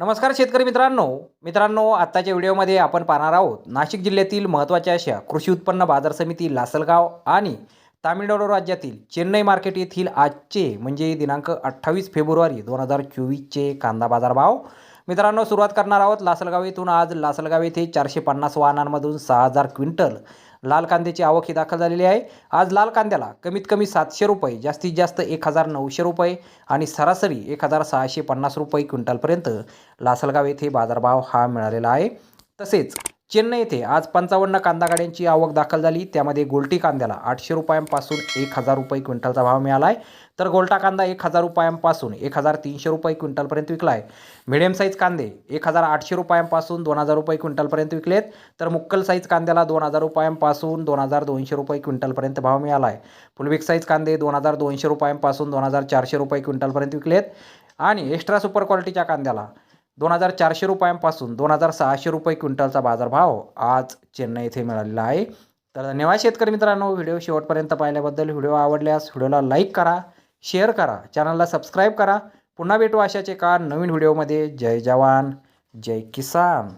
नमस्कार शेतकरी मित्रांनो. मित्रांनो आत्ताच्या व्हिडिओमध्ये आपण पाहणार आहोत नाशिक जिल्ह्यातील महत्त्वाच्या अशा कृषी उत्पन्न बाजार समिती लासलगाव आणि तामिळनाडू राज्यातील चेन्नई मार्केट येथील आजचे म्हणजे दिनांक अठ्ठावीस फेब्रुवारी दोन हजार चोवीसचे कांदा बाजार भाव मित्रांनो सुरुवात करणार आहोत लासलगाव येथून आज. लासलगाव येथे चारशे पन्नास वाहनांमधून सहा हजार क्विंटल लाल कांद्याची आवक ही दाखल झालेली आहे. आज लाल कांद्याला कमीत कमी सातशे रुपये जास्तीत जास्त एक हजार नऊशे रुपये आणि सरासरी एक हजार सहाशे पन्नास रुपये क्विंटलपर्यंत लासलगाव येथे बाजारभाव हा मिळालेला आहे. तसेच चेन्नई येथे आज पंचावन्न कांदा गाड्यांची आवक दाखल झाली. त्यामध्ये गोल्टी कांद्याला आठशे रुपयांपासून एक हजार रुपये क्विंटलचा भाव मिळाला आहे तर गोल्टा कांदा एक हजार रुपयांपासून एक हजार तीनशे रुपये क्विंटलपर्यंत विकला आहे मिडियम साईज कांदे एक हजार आठशे रुपयांपासून दोन हजार रुपये क्विंटलपर्यंत विकलेत. तर मुक्कल साईज कांद्याला दोन हजार रुपयांपासून दोन हजार दोनशे रुपये क्विंटलपर्यंत भाव मिळाला आहे फुलबिग साईज कांदे दोन हजार दोनशे रुपयांपासून दोन हजार चारशे रुपये क्विंटलपर्यंत विकलेत. आणि एक्स्ट्रा सुपर क्वालिटीच्या कांद्याला दोन हजार चारशे रुपयांपासून दोन हजार सहाशे रुपये क्विंटलचा बाजारभाव आज चेन्नई येथे मिळालेला आहे. तर धन्यवाद शेतकरी मित्रांनो व्हिडिओ शेवटपर्यंत पाहिल्याबद्दल व्हिडिओ आवडल्यास व्हिडिओला लाईक करा शेअर करा चॅनलला सबस्क्राईब करा. पुन्हा भेटू अशाच एका नवीन व्हिडिओमध्ये. जय जवान जय किसान.